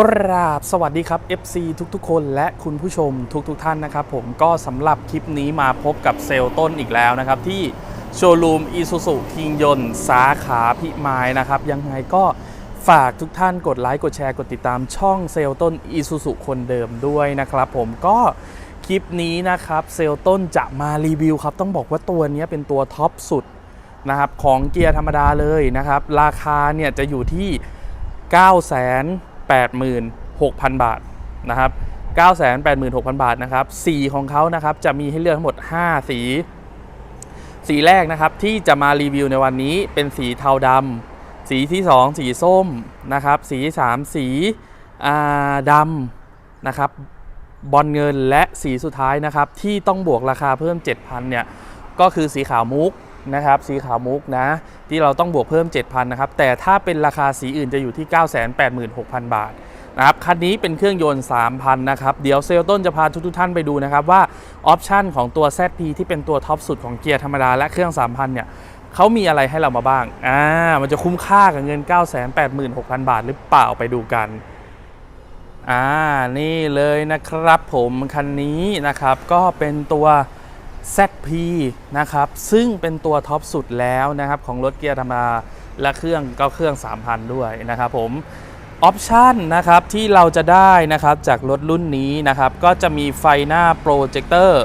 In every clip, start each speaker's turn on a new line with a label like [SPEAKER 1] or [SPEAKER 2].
[SPEAKER 1] กราบสวัสดีครับ FC ทุกๆ คนและคุณผู้ชมทุกๆทท่านนะครับ ผมก็สำหรับคลิปนี้มาพบกับเซลล์ต้นอีกแล้วนะครับ ที่โชว์รูมอีซูซูคิงยนสาขาพิมายนะครับ ยังไงก็ฝากทุกท่านกดไลค์กดแชร์กดติดตามช่องเซลล์ต้นอีซูซูคนเดิมด้วยนะครับ ผมก็คลิปนี้นะครับเซลล์ต้นจะมารีวิวครับ ต้องบอกว่าตัวนี้เป็นตัวท็อปสุดนะครับของเกียร์ธรรมดาเลยนะครับ ราคาเนี่ยจะอยู่ที่ 86,000 บาทนะครับ986,000 บาทนะครับสีของเขานะครับจะมีให้เลือกทั้งหมด 5 สี สีแรกนะครับที่จะมารีวิวในวันนี้เป็นสีเทาดำสีที่ 2 สีส้มนะครับสีที่3สีดำนะครับบอลเงินและสีสุดท้ายนะครับที่ต้องบวกราคาเพิ่ม 7,000เนี่ยก็คือสีขาวมุก นะครับสีขาวมุกนะ ที่เราต้องบวกเพิ่ม 7,000นะครับแต่ถ้าเป็นราคาสีอื่นจะอยู่ที่ 986,000 บาทนะครับคันนี้เป็นเครื่องยนต์ 3,000 นะครับ เดี๋ยวเซลลต้นจะพาทุกท่านไปดูนะครับว่าออปชันของตัว ZP ที่เป็นตัวท็อปสุดของเกียร์ธรรมดาและเครื่อง 3,000 เนี่ยเขามีอะไรให้เรามาบ้าง อ่า มันจะคุ้มค่ากับเงิน 986,000 บาทหรือเปล่าไปดูกัน อ่า นี่เลยนะครับผม คันนี้นะครับก็เป็นตัว ZP นะครับ ซึ่งเป็นตัวท็อปสุดแล้วนะครับ ของรถเกียร์ธรรมดาและเครื่องก็เครื่อง 3,000 ด้วยนะครับผมออปชันนะครับที่เราจะได้นะครับจากรถรุ่นนี้นะครับ ก็จะมีไฟหน้าโปรเจคเตอร์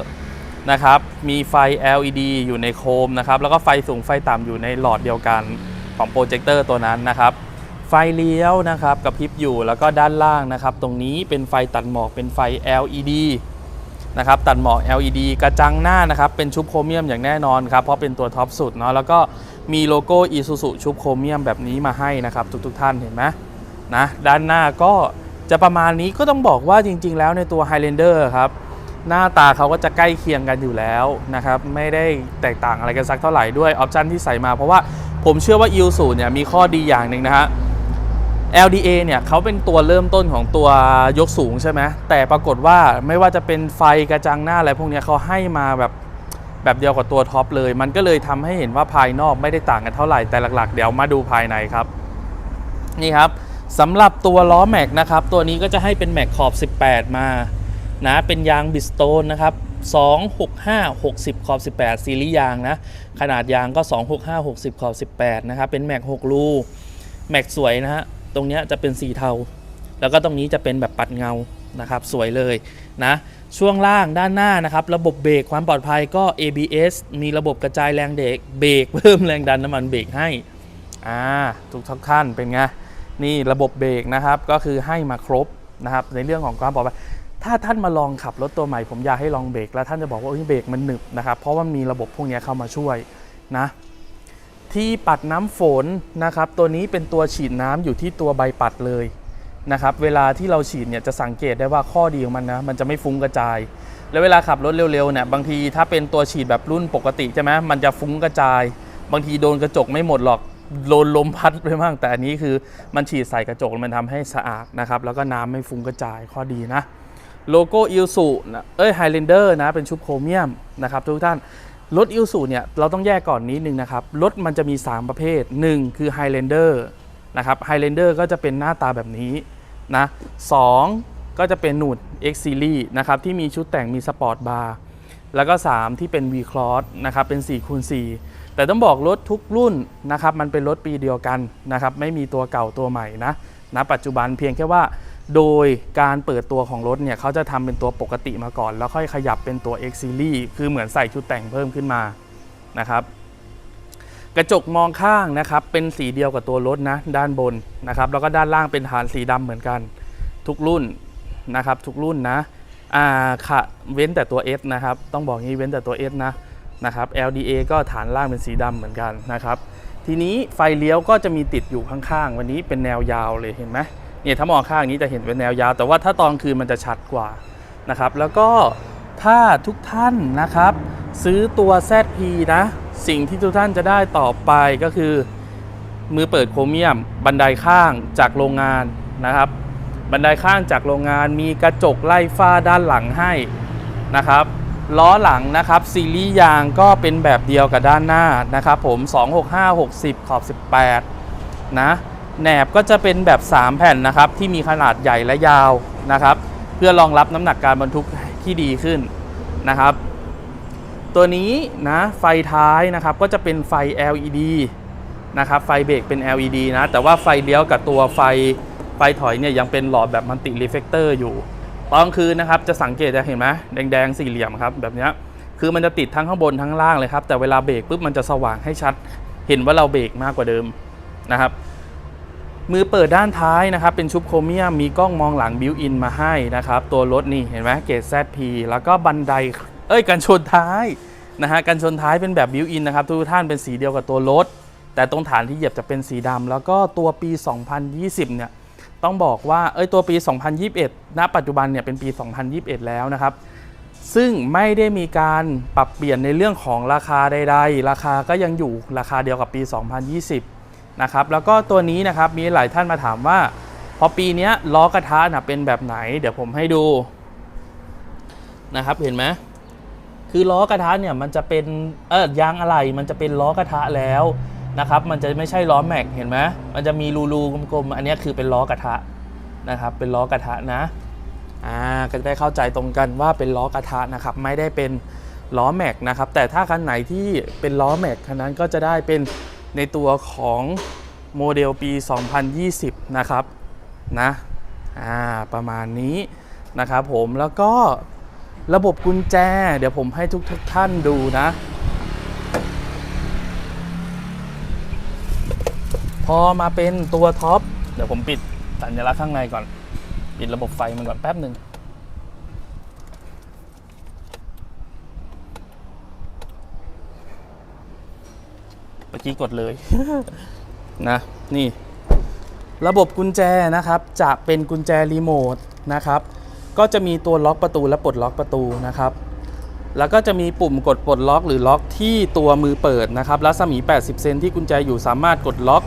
[SPEAKER 1] นะครับ มีไฟ LED อยู่ในโคมนะครับ แล้วก็ไฟสูงไฟต่ำอยู่ในหลอดเดียวกันของโปรเจคเตอร์ตัวนั้นนะครับ ไฟเลี้ยวนะครับกระพริบอยู่แล้วก็ด้านล่างนะครับ ตรงนี้เป็นไฟตัดหมอกเป็นไฟ LED นะครับตัดหมอก LED กระจังหน้านะครับเป็นชุบโครเมียมอย่างแน่นอนครับเพราะเป็นตัวท็อปสุดเนาะแล้วก็มีโลโก้ Isuzu ชุบโครเมียมแบบนี้มาให้นะครับทุกๆท่านเห็นไหมนะด้านหน้าก็จะประมาณนี้ก็ต้องบอกว่าจริง ๆ แล้วในตัว Highlander ครับหน้าตาเขาก็จะใกล้เคียงกันอยู่แล้วนะครับไม่ได้แตกต่างอะไรกันสักเท่าไหร่ด้วยออปชันที่ใส่มาเพราะว่าผมเชื่อว่า Isuzu เนี่ยมีข้อดีอย่างหนึ่งนะฮะ LDA เนี่ยเขาเป็นตัวเริ่มต้นของตัวยกสูงใช่ไหมแต่ปรากฏว่าไม่ว่าจะเป็นไฟกระจังหน้าอะไรพวกนี้เขาให้มาแบบแบบเดียวกับตัวท็อปเลย มันก็เลยทำให้เห็นว่าภายนอกไม่ได้ต่างกันเท่าไหร่แต่หลักๆ เดี๋ยวมาดูภายในครับ นี่ครับสำหรับตัวล้อแม็กนะครับ ตัวนี้ก็จะให้เป็นแม็กขอบ 18 มานะเป็นยางบิสโตนนะครับ265 60 ขอบ 18 ซีรีส์ยางนะ ขนาดยางก็ 265 60 ขอบ 18 นะครับ เป็นแม็ก6รูแม็กสวยนะฮะ ตรงนี้จะเป็นสีเทา แล้วก็ตรงนี้จะเป็นแบบปัดเงานะครับ สวยเลยนะช่วงล่างด้านหน้านะครับ ระบบเบรกความปลอดภัยก็ ABS มีระบบกระจายแรงเด็กเบรกเพิ่มแรงดันน้ำมันเบรกให้อ่าทุกทุกขั้นเป็นไงนี่ระบบเบรกนะครับก็คือให้มาครบนะครับ ในเรื่องของความปลอดภัยถ้าท่านมาลองขับรถตัวใหม่ผมอยากให้ลองเบรกแล้วท่านจะบอกว่าเอ้ยเบรกมันหนึบนะครับ เพราะว่ามีระบบพวกนี้เข้ามาช่วยนะ ที่ปัดน้ำฝนนะครับ ตัวนี้เป็นตัวฉีดน้ำอยู่ที่ตัวใบปัดเลยนะครับ เวลาที่เราฉีดเนี่ยจะสังเกตได้ว่าข้อดีของมันนะมันจะไม่ฟุ้งกระจาย แล้วเวลาขับรถเร็วๆเนี่ยบางทีถ้าเป็นตัวฉีดแบบรุ่นปกติใช่ไหมมันจะฟุ้งกระจาย บางทีโดนกระจกไม่หมดหรอกโดนลมพัดไปบ้างแต่อันนี้คือมันฉีดใส่กระจกมันทำให้สะอาดนะครับ แล้วก็น้ำไม่ฟุ้งกระจายข้อดีนะโลโก้อิลสุเอ้ยไฮเลนเดอร์นะเป็นชุบโครเมียมนะครับทุกท่าน รถอิลสุเนี่ยเราต้องแยกก่อนนิดนึงนะครับ รถมันจะมี 3 ประเภท 1 คือ Highlander นะครับ Highlander ก็จะเป็นหน้าตาแบบนี้นะสองก็จะเป็นหนูด X Series นะครับที่มีชุดแต่งมีสปอร์ตบาร์แล้วก็ 3 ที่เป็น V Cross นะครับเป็น4คูณ4แต่ต้องบอกรถทุกรุ่นนะครับมันเป็นรถปีเดียวกันนะครับไม่มีตัวเก่าตัวใหม่นะณปัจจุบันเพียงแค่ว่า โดยการเปิดตัวของรถเนี่ยเขาจะทำเป็นตัวปกติมาก่อน แล้วค่อยขยับเป็นตัว X Series คือเหมือนใส่ชุดแต่งเพิ่มขึ้นมานะครับ กระจกมองข้างนะครับ เป็นสีเดียวกับตัวรถนะด้านบนนะครับ แล้วก็ด้านล่างเป็นฐานสีดำเหมือนกัน ทุกรุ่นนะครับ ทุกรุ่นนะอ่าค่ะเว้นแต่ตัว S นะครับ ต้องบอกงี้เว้นแต่ตัว S นะนะครับ LDA ก็ฐานล่างเป็นสีดำเหมือนกันนะครับ ทีนี้ไฟเลี้ยวก็จะมีติดอยู่ข้างๆ วันนี้เป็นแนวยาวเลยเห็นไหม เนี่ยถ้ามองข้างนี้จะเห็นเป็นแนวยาว แต่ว่าถ้าตอนคืนมันจะชัดกว่านะครับ แล้วก็ถ้าทุกท่านนะครับ ซื้อตัว ZP นะ สิ่งที่ทุกท่านจะได้ต่อไปก็คือ มือเปิดโครเมียม บันไดข้างจากโรงงานนะครับ บันไดข้างจากโรงงานมีกระจกไล่ฟ้าด้านหลังให้นะครับล้อหลังนะครับซีรีส์ยางก็เป็นแบบเดียวกับด้านหน้านะครับผม 265 60 ขอบ 18 นะ แหนบก็จะเป็นแบบ 3 แผ่นนะครับ ที่มีขนาดใหญ่และยาวนะครับ เพื่อรองรับน้ำหนักการบรรทุกที่ดีขึ้นนะครับ ตัวนี้นะไฟท้ายนะครับก็จะเป็นไฟ LED นะครับไฟเบรกเป็น LED นะ แต่ว่าไฟเลี้ยวกับตัวไฟไฟถอยเนี่ยยังเป็นหลอดแบบมัลติรีเฟกเตอร์อยู่ตอนคืนนะครับจะสังเกตจะเห็นไหมแดงๆสี่เหลี่ยมครับแบบเนี้ยคือมันจะติดทั้งข้างบนทั้งล่างเลยครับ แต่เวลาเบรกปุ๊บมันจะสว่างให้ชัด เห็นว่าเราเบรกมากกว่าเดิมนะครับ มือเปิดด้านท้ายนะครับ เป็นชุบโครเมียมมีกล้องมองหลังบิวอินมาให้นะครับ ตัวรถนี่เห็นไหมเกรด ZP แล้วก็บันไดเอ้ยกันชนท้ายนะฮะกันชนท้ายเป็นแบบบิวอินนะครับ ทุกท่านเป็นสีเดียวกับตัวรถ แต่ตรงฐานที่เหยียบจะเป็นสีดำแล้วก็ตัวปี 2020 เนี่ยต้องบอกว่าเอ้ยตัวปี 2021 ณ ปัจจุบันเนี่ยเป็นปี 2021 แล้วนะครับ ซึ่งไม่ได้มีการปรับเปลี่ยนในเรื่องของราคาใด ๆ ราคาก็ยังอยู่ราคาเดียวกับปี 2020 นะครับแล้วก็ตัวนี้นะครับมีหลายท่านมาถามว่า พอปีนี้ล้อกระทะนะเป็นแบบไหน เดี๋ยวผมให้ดูนะครับเห็นไหมคือล้อกระทะเนี่ยมันจะเป็นเออยางอะไหล่มันจะเป็นล้อกระทะแล้วนะครับมันจะไม่ใช่ล้อแม็กเห็นไหมมันจะมีรูๆกลมๆอันนี้คือเป็นล้อกระทะนะครับเป็นล้อกระทะนะอ่าก็จะได้เข้าใจตรงกันว่าเป็นล้อกระทะนะครับไม่ได้เป็นล้อแม็กนะครับแต่ถ้าคันไหนที่เป็นล้อแม็กคันนั้นก็จะได้เป็น ในตัวของโมเดลปี 2020 นะครับนะอ่าประมาณนี้นะครับผมแล้วก็ระบบกุญแจ เดี๋ยวผมให้ทุกทท่านดูนะพอมาเป็นตัวท็อป เดี๋ยวผมปิดสัญลักษณ์ข้างในก่อน ปิดระบบไฟมันก่อนแป๊บหนึ่ง มื่อกี้กดเลย นะนี่ ระบบกุญแจนะครับ จะเป็นกุญแจรีโมทนะครับ ก็จะมีตัวล็อกประตูและปลดล็อกประตูนะครับ แล้วก็จะมีปุ่มกดปลดล็อกหรือล็อกที่ตัวมือเปิดนะครับรัศมี 80 เซนที่กุญแจอยู่สามารถกดล็อก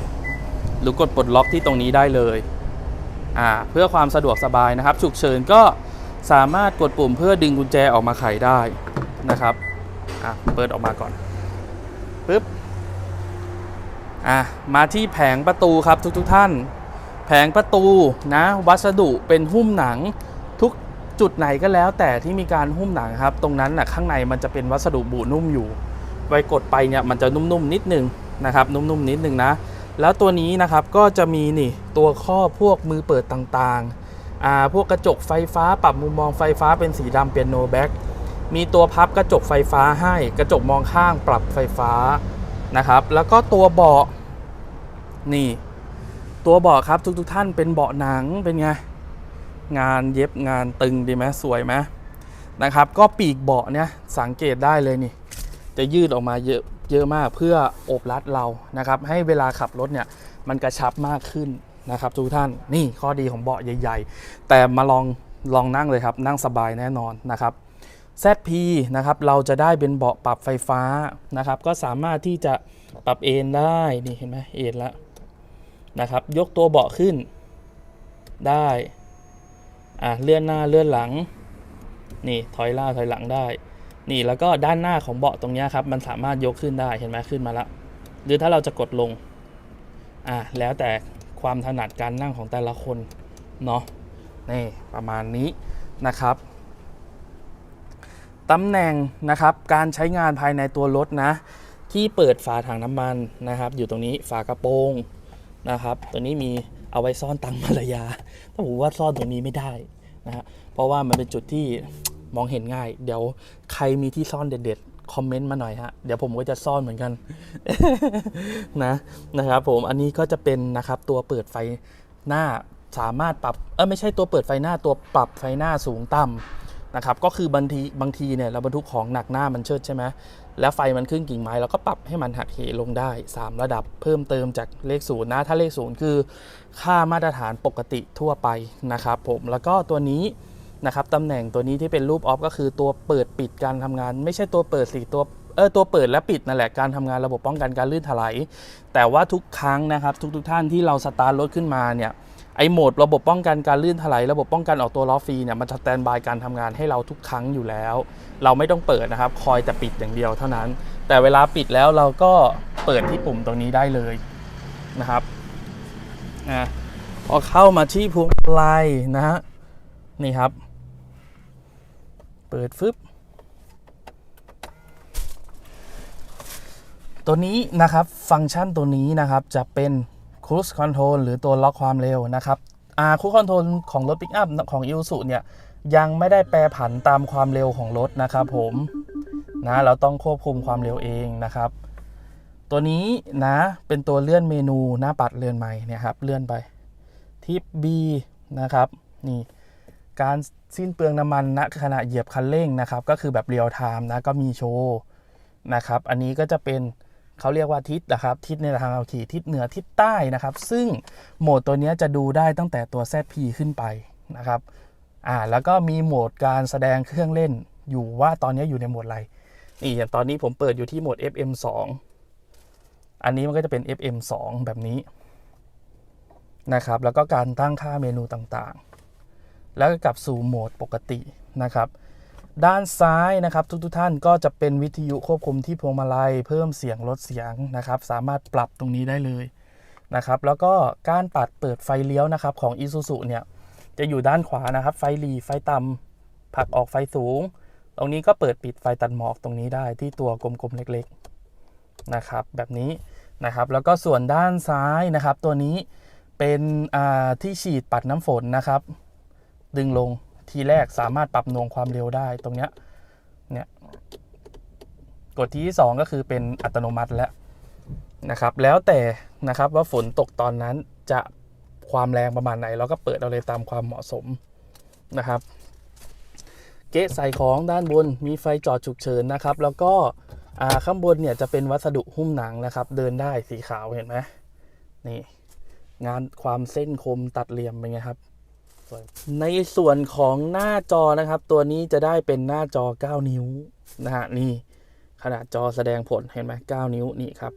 [SPEAKER 1] หรือกดปลดล็อกที่ตรงนี้ได้เลยอ่าเพื่อความสะดวกสบายนะครับ ฉุกเฉินก็สามารถกดปุ่มเพื่อดึงกุญแจออกมาไขได้นะครับอะเปิดออกมาก่อนปึ๊บ อะมาที่แผงประตูครับทุกๆทท่าน แผงประตูนะวัสดุเป็นหุ้มหนังทุกจุดไหนก็แล้ว แต่ที่มีการหุ้มหนังครับ ตรงนั้นนะข้างในมันจะเป็นวัสดุบุนุ่มอยู่ไวกดไปเนี่ยมันจะนุ่มๆนิดนึงนะครับนุ่มๆนิดนึงนะแล้วตัวนี้นะครับก็จะมีนี่ตัวข้อพวกมือเปิดต่างๆอ่าพวกกระจกไฟฟ้าปรับมุมมองไฟฟ้าเป็นสีดำเปียโนแบ็กมีตัวพับกระจกไฟฟ้าให้กระจกมองข้างปรับไฟฟ้านะครับ แล้วก็ตัวเบาะ นี่ ตัวเบาะครับทุกๆทท่านเป็นเบาะหนังเป็นไง งานเย็บงานตึงดีไหมสวยไหมนะครับ ก็ปีกเบาะเนี่ยสังเกตได้เลยนี่ จะยืดออกมาเยอะเยอะมากเพื่ออบรัดเรานะครับ ให้เวลาขับรถเนี่ยมันกระชับมากขึ้นนะครับทุกท่านนี่ข้อดีของเบาะใหญ่ ๆ แต่มาลองลองนั่งเลยครับ นั่งสบายแน่นอนนะครับ ZP นะครับเราจะได้เป็นเบาะปรับไฟฟ้านะครับ ก็สามารถที่จะปรับเอนได้นี่เห็นไหมเอนแล้ว นะครับ ยกตัวเบาะขึ้นได้อะเลื่อนหน้าเลื่อนหลัง นี่ถอยล่าถอยหลังได้ นี่แล้วก็ด้านหน้าของเบาะตรงนี้ครับ มันสามารถยกขึ้นได้เห็นไหมขึ้นมาละหรือถ้าเราจะกดลงอะแล้วแต่ความถนัดการนั่งของแต่ละคนเนาะนี่ประมาณนี้นะครับตำแหน่งนะครับการใช้งานภายในตัวรถนะ ที่เปิดฝาถังน้ำมันนะครับ อยู่ตรงนี้ฝากระโปรง นะครับ ตัวนี้มีเอาไว้ซ่อนตังค์ภรรยาแต่ผมว่าซ่อนตรงนี้ไม่ได้นะฮะเพราะว่ามันเป็นจุดที่มองเห็นง่าย เดี๋ยวใครมีที่ซ่อนเด็ดๆคอมเมนต์มาหน่อยฮะเดี๋ยวผมก็จะซ่อนเหมือนกันนะนะครับ ผมอันนี้ก็จะเป็นนะครับตัวเปิดไฟหน้าสามารถปรับเออไม่ใช่ตัวเปิดไฟหน้าตัวปรับไฟหน้าสูงต่ำ นะครับก็คือบางทีบางทีเนี่ยเราบรรทุกของหนักหน้ามันเชิดใช่ไหมแล้วไฟมันขึ้นกิ่งไม้เราก็ปรับให้มันหักเหลงได้ 3 ระดับเพิ่มเติมจากเลขศูนย์นะถ้าเลขศูนย์คือ ค่ามาตรฐานปกติทั่วไปนะครับผมแล้วก็ตัวนี้นะครับตำแหน่งตัวนี้ที่เป็นรูปออฟก็คือตัวเปิดปิดการทำงาน ไม่ใช่ตัวเปิดสิตัวเออตัวเปิดและปิดนั่นแหละการทำงานระบบป้องกันการลื่นถลายแต่ว่าทุกครั้งนะครับทุกๆทท่านที่เราสตาร์ทรถขึ้นมาเนี่ย ไอ้โหมดระบบป้องกันการลื่นถลายระบบป้องกันออกตัวล้อฟรีเนี่ยมันจะสแตนบายการทำงานให้เราทุกครั้งอยู่แล้ว เราไม่ต้องเปิดนะครับ คอยแต่ปิดอย่างเดียวเท่านั้น แต่เวลาปิดแล้วเราก็เปิดที่ปุ่มตรงนี้ได้เลยนะครับนะพอเข้ามาที่พวงมาลัยนะฮะนี่ครับ เปิดฟึบตัวนี้นะครับฟังก์ชันตัวนี้นะครับจะเป็น Cruise Control หรือตัวล็อกความเร็วนะครับอ่า Cruise Control ของรถ Pick Up ของ i s u เนี่ยยังไม่ได้แปรผันตามความเร็วของรถนะครับผมนะเราต้องควบคุมความเร็วเองนะครับ ตัวนี้นะเป็นตัวเลื่อนเมนูหน้าปัดเลื่อนใหม่เนี่ยครับเลื่อนไปทิป B นะครับนี่การสิ้นเปลืองน้ำมันณขณะเหยียบคันเร่งนะครับ ก็คือแบบเรียลไทม์นะก็มีโชว์นะครับ อันนี้ก็จะเป็น เขาเรียกว่าทิศนะครับ ทิศในทางเราขี่ทิศเหนือทิศใต้นะครับ ซึ่งโหมดตัวนี้จะดูได้ตั้งแต่ตัว ZP ขึ้นไปนะครับอ่าแล้วก็มีโหมดการแสดงเครื่องเล่นอยู่ว่าตอนนี้อยู่ในโหมดอะไรนี่อย่างตอนนี้ผมเปิดอยู่ที่โหมด FM2 อันนี้มันก็จะเป็น FM2 แบบนี้นะครับ แล้วก็การตั้งค่าเมนูต่างๆ แล้วก็กลับสู่โหมดปกตินะครับ ด้านซ้ายนะครับทุกๆท่านก็จะเป็นวิทยุควบคุมที่พวงมาลัย เพิ่มเสียงลดเสียงนะครับ สามารถปรับตรงนี้ได้เลยนะครับแล้วก็การปัดเปิดไฟเลี้ยวนะครับของ Isuzu เนี่ยจะอยู่ด้านขวานะครับ ไฟหลีไฟต่ำผลักออกไฟสูง ตรงนี้ก็เปิดปิดไฟตัดหมอกตรงนี้ได้ที่ตัวกลมๆเล็กๆนะครับแบบนี้นะครับแล้วก็ส่วนด้านซ้ายนะครับ ตัวนี้เป็นที่ฉีดปัดน้ำฝนนะครับ ดึงลง ทีแรกสามารถปรับหน่วงความเร็วได้ตรงเนี้ยเนี่ยกดที่สองก็คือเป็นอัตโนมัติแล้วนะครับ แล้วแต่นะครับว่าฝนตกตอนนั้นจะความแรงประมาณไหน เราก็เปิดเอาเลยตามความเหมาะสมนะครับ เกะใส่ของด้านบนมีไฟจอดฉุกเฉินนะครับ แล้วก็ข้างบนเนี่ยจะเป็นวัสดุหุ้มหนังนะครับ เดินได้สีขาวเห็นไหมนี่งานความเส้นคมตัดเหลี่ยมเป็นไงครับ ในส่วนของหน้าจอนะครับ ตัวนี้จะได้เป็นหน้าจอ 9 นิ้วนะฮะนี่ขนาดจอแสดงผลเห็นไหม9นิ้วนี่ครับ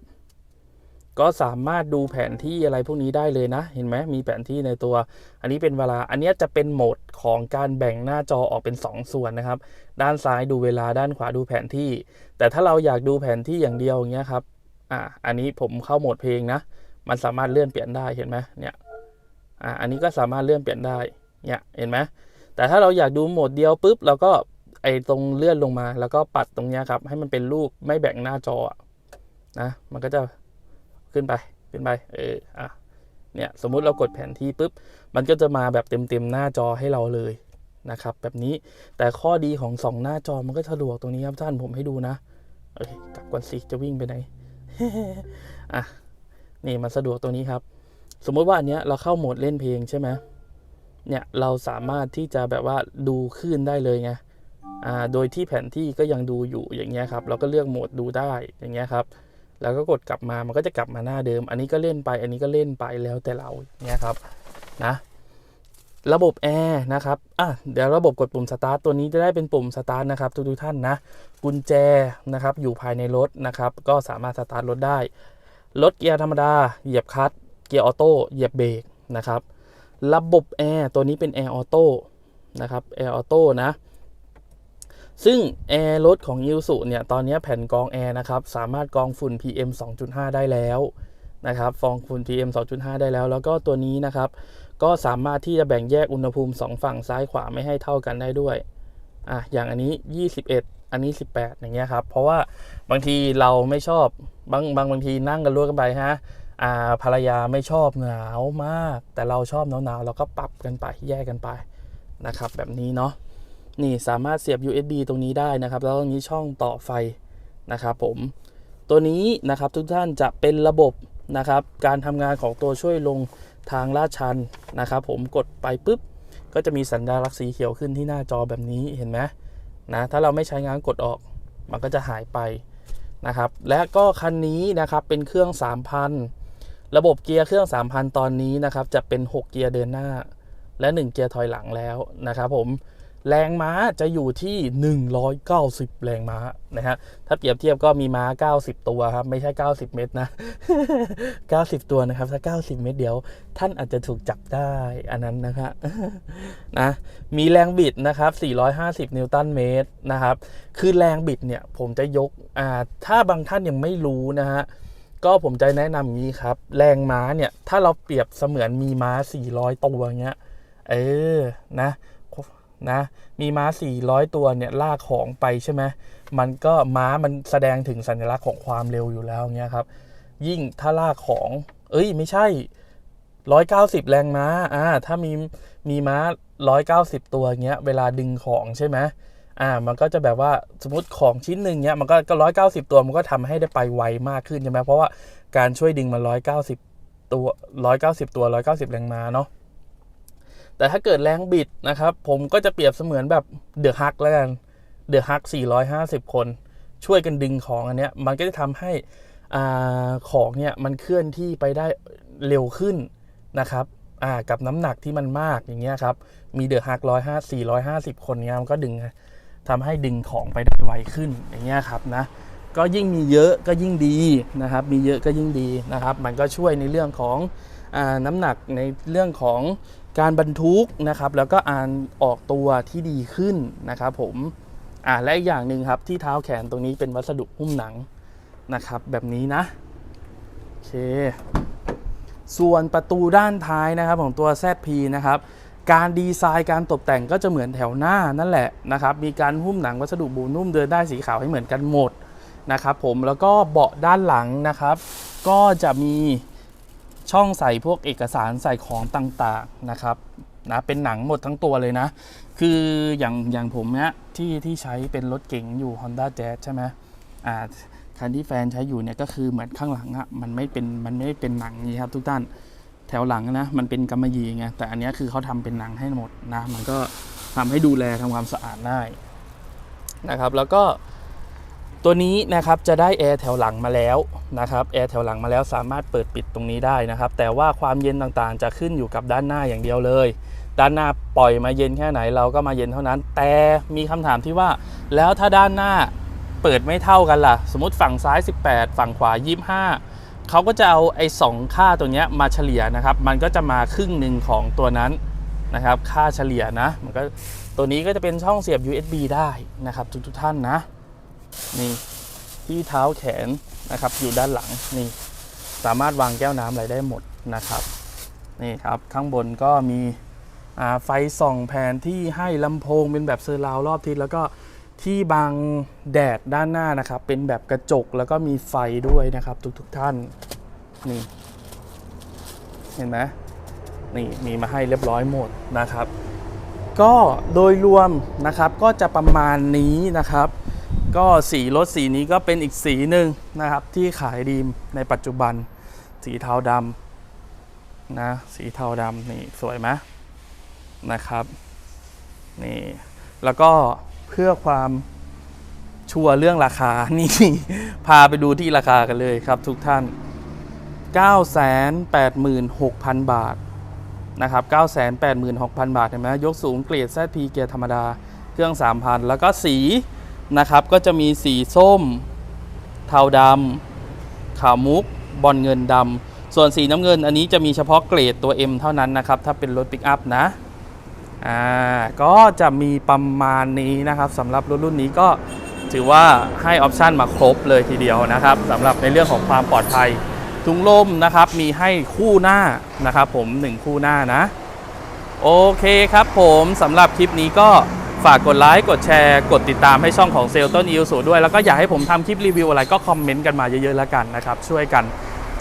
[SPEAKER 1] ก็สามารถดูแผนที่อะไรพวกนี้ได้เลยนะ เห็นไหมมีแผนที่ในตัว อันนี้เป็นเวลา อันนี้จะเป็นโหมดของการแบ่งหน้าจอออกเป็น 2 ส่วนนะครับ ด้านซ้ายดูเวลาด้านขวาดูแผนที่ แต่ถ้าเราอยากดูแผนที่อย่างเดียวอย่างเงี้ยครับอ่าอันนี้ผมเข้าโหมดเพลงนะ มันสามารถเลื่อนเปลี่ยนได้เห็นไหมเนี่ยอ่าอันนี้ก็สามารถเลื่อนเปลี่ยนได้ เนี่ยเห็นไหมแต่ถ้าเราอยากดูโหมดเดียวปุ๊บเราก็ไอตรงเลื่อนลงมา แล้วก็ปัดตรงเนี้ยครับ ให้มันเป็นรูปไม่แบ่งหน้าจอนะ มันก็จะขึ้นไปขึ้นไปเอออะเนี่ยสมมุติเรากดแผนที่ปุ๊บมันก็จะมาแบบเต็มๆหน้าจอให้เราเลยนะครับ แบบนี้แต่ข้อดีของสองหน้าจอมันก็สะดวกตรงนี้ครับท่านผมให้ดูนะเอ้ยกลับก่อนสิจะวิ่งไปไหนอะนี่มันสะดวกตรงนี้ครับ สมมติว่าอันเนี้ยเราเข้าโหมดเล่นเพลงใช่ไหม เนี่ยเราสามารถที่จะแบบว่าดูคลื่นได้เลยไงอ่าโดยที่แผนที่ก็ยังดูอยู่อย่างเงี้ยครับเราก็เลือกโหมดดูได้อย่างเงี้ยครับ แล้วก็กดกลับมามันก็จะกลับมาหน้าเดิม อันนี้ก็เล่นไป อันนี้ก็เล่นไปแล้วแต่เราเนี่ยครับนะระบบแอร์นะครับ อะ เดี๋ยวระบบกดปุ่มสตาร์ทตัวนี้จะได้เป็นปุ่มสตาร์ทนะครับทุกๆท่านนะ กุญแจนะครับอยู่ภายในรถนะครับ ก็สามารถสตาร์ทรถได้ รถเกียร์ธรรมดา เหยียบคลัตช์ เกียร์ออโต้ เหยียบเบรกนะครับ ระบบแอร์ตัวนี้เป็นแอร์ออโต้นะครับแอร์ออโต้นะ ซึ่งแอร์รถของยูสุเนี่ย ตอนนี้แผ่นกรองแอร์นะครับ สามารถกรองฝุ่น PM 2.5 ได้แล้วนะครับฟองฝุ่น PM 2.5 ได้แล้ว แล้วก็ตัวนี้นะครับ ก็สามารถที่จะแบ่งแยกอุณหภูมิ 2 ฝั่งซ้ายขวาไม่ให้เท่ากันได้ด้วยอะอย่างอันนี้ 21 อันนี้ 18 อย่างเงี้ยครับ เพราะว่าบางทีเราไม่ชอบ บางบางบางทีนั่งกันรวดกันไปฮะ ภรรยาไม่ชอบหนาวมาก แต่เราชอบหนาวหนาวๆเราก็ปรับกันไปแยกกันไปนะครับ แบบนี้เนาะนี่สามารถเสียบ USB ตรงนี้ได้นะครับ แล้วตรงนี้ช่องต่อไฟนะครับผมตัวนี้นะครับทุกท่านจะเป็นระบบนะครับ การทำงานของตัวช่วยลงทางลาดชันนะครับผมกดไปปุ๊บ ก็จะมีสัญลักษณ์สีเขียวขึ้นที่หน้าจอแบบนี้เห็นไหมนะถ้าเราไม่ใช้งานกดออก มันก็จะหายไปนะครับ และก็คันนี้นะครับเป็นเครื่อง 3,000 ระบบเกียร์เครื่อง 3,000 ตอนนี้นะครับจะเป็น 6 เกียร์เดินหน้า และ 1 เกียร์ถอยหลังแล้วนะครับผมแรงม้าจะอยู่ที่ 190 แรงม้านะฮะถ้าเปรียบเทียบก็มีม้า 90 ตัวครับ ไม่ใช่ 90 เมตรนะ 90 ตัวนะครับ ถ้า 90 เมตรเดียว ท่านอาจจะถูกจับได้อันนั้นนะครับนะมีแรงบิดนะครับ 450 นิวตันเมตรนะครับ คือแรงบิดเนี่ย ผมจะยกอ่าถ้าบางท่านยังไม่รู้นะฮะ ก็ผมจะแนะนำอย่างนี้ครับ แรงม้าเนี่ย ถ้าเราเปรียบเสมือนมีม้า 400 ตัวเงี้ย เออ นะ นะ มีม้า 400 ตัวเนี่ยลากของไปใช่ไหมมันก็ม้ามันแสดงถึงสัญลักษณ์ของความเร็วอยู่แล้วเงี้ยครับ ยิ่งถ้าลากของ เอ้ย ไม่ใช่ 190 แรงม้า อ่า ถ้ามี มีม้า 190 ตัวเงี้ย เวลาดึงของใช่ไหม อ่ามันก็จะแบบว่าสมมติของชิ้นหนึ่งเนี้ยมันก็ก็ร้อยเก้าสิบตัวมันก็ทำให้ได้ไปไวมากขึ้นใช่ไหมเพราะว่าการช่วยดึงมันร้อยเก้าสิบตัวร้อยเก้าสิบตัวร้อยเก้าสิบแรงม้าเนาะแต่ถ้าเกิดแรงบิดนะครับ ผมก็จะเปรียบเสมือนแบบเดอะฮักแล้วกันเดอะฮักสี่ร้อยห้าสิบคน ช่วยกันดึงของอันเนี้ยมันก็จะทำให้อ่าของเนี่ยมันเคลื่อนที่ไปได้เร็วขึ้นนะครับอ่ากับน้ำหนักที่มันมากอย่างเงี้ยครับมีเดอะฮักร้อยห้าสี่ร้อยห้าสิบคนเงี้ยมันก็ดึง ทำให้ดึงของไปได้ไวขึ้นอย่างเงี้ยครับนะก็ยิ่งมีเยอะก็ยิ่งดีนะครับมีเยอะก็ยิ่งดีนะครับ มันก็ช่วยในเรื่องของอน้ำหนักในเรื่องของการบรรทุกนะครับแล้วก็อ่านออกตัวที่ดีขึ้นนะครับผมอ่าและอีกอย่างหนึ่งครับที่เท้าแขนตรงนี้เป็นวัสดุหุ้มหนังนะครับแบบนี้นะโอเคส่วนประตูด้านท้ายนะครับของตัว ZP นะครับ การดีไซน์การตกแต่งก็จะเหมือนแถวหน้านั่นแหละนะครับ มีการหุ้มหนังวัสดุบูนุ่มเดินได้สีขาวให้เหมือนกันหมดนะครับผมแล้วก็เบาะด้านหลังนะครับ ก็จะมีช่องใส่พวกเอกสารใส่ของต่างๆนะครับนะเป็นหนังหมดทั้งตัวเลยนะ คืออย่างอย่างผมเนี้ยที่ที่ใช้เป็นรถเก๋งอยู่ Honda Jazz ใช่ไหมอ่าคันที่แฟนใช้อยู่เนี่ยก็คือเหมือนข้างหลังอะ่ะมันไม่เป็นมันไม่ได้เป็นหนังนี้ครับทุกท่าน แถวหลังนะมันเป็นกำมะหยี่ไงแต่อันเนี้ยคือเขาทำเป็นหนังให้หมดนะมันก็ทำให้ดูแลทำความสะอาดได้นะครับแล้วก็ตัวนี้นะครับจะได้แอร์แถวหลังมาแล้วนะครับแอร์แถวหลังมาแล้วสามารถเปิดปิดตรงนี้ได้นะครับ แต่ว่าความเย็นต่างๆ จะขึ้นอยู่กับด้านหน้าอย่างเดียวเลย ด้านหน้าปล่อยมาเย็นแค่ไหนเราก็มาเย็นเท่านั้น แต่มีคำถามที่ว่า แล้วถ้าด้านหน้าเปิดไม่เท่ากันล่ะ สมมติฝั่งซ้าย 18 ฝั่งขวา 25 เขาก็จะเอาไอ้สองค่าตัวนี้มาเฉลี่ยนะครับ มันก็จะมาครึ่งหนึ่งของตัวนั้นนะครับ ค่าเฉลี่ยนะ มันก็ตัวนี้ก็จะเป็นช่องเสียบ USB ได้นะครับ ทุกทุกท่านนะ นี่ที่เท้าแขนนะครับ อยู่ด้านหลังนี่ สามารถวางแก้วน้ำอะไรได้หมดนะครับ นี่ครับ ข้างบนก็มีไฟส่องแผนที่ให้ลำโพงเป็นแบบเซอร์ราวรอบทิศแล้วก็ ที่บังแดดด้านหน้านะครับ เป็นแบบกระจกแล้วก็มีไฟด้วยนะครับ ทุกๆทท่านนี่ เห็นไหมนี่มีมาให้เรียบร้อยหมดนะครับ ก็โดยรวมนะครับก็จะประมาณนี้นะครับ ก็สีรถสีนี้ก็เป็นอีกสีหนึ่งนะครับ ที่ขายดีในปัจจุบัน สีเทาดำนะ สีเทาดำนี่สวยไหมนะครับ นี่ แล้วก็ เพื่อความชัวร์เรื่องราคา นี่ พาไปดูที่ราคากันเลยครับทุกท่าน 986,000 บาทนะครับ986,000 บาทเห็นไหมยกสูงเกรด ZP เกียร์ธรรมดา เครื่อง 3,000 แล้วก็สีนะครับก็จะมีสีส้ม เทาดำขาวมุก บอลเงินดำส่วนสีน้ำเงินอันนี้จะมีเฉพาะเกรดตัว M เท่านั้นนะครับ ถ้าเป็นรถปิกอัพนะ อ่าก็จะมีประมาณนี้นะครับสำหรับรถรุ่นนี้ก็ถือว่าให้ออปชันมาครบเลยทีเดียวนะครับสำหรับในเรื่องของความปลอดภัยถุงลมนะครับมีให้คู่หน้านะครับผม 1 คู่หน้านะ โอเคครับผมสำหรับคลิปนี้ก็ฝากกดไลค์กดแชร์กดติดตามให้ช่องของเซลต้นอิวสูด้วย แล้วก็อยากให้ผมทำคลิปรีวิวอะไรก็คอมเมนต์กันมาเยอะๆแล้วกันนะครับ ช่วยกัน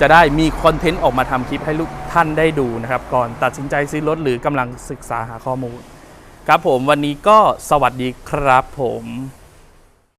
[SPEAKER 1] จะได้มีคอนเทนต์ออกมาทำคลิปให้ลูก ท่านได้ดูนะครับ ก่อนตัดสินใจซื้อรถหรือกำลังศึกษาหาข้อมูล ครับผมวันนี้ก็สวัสดีครับผม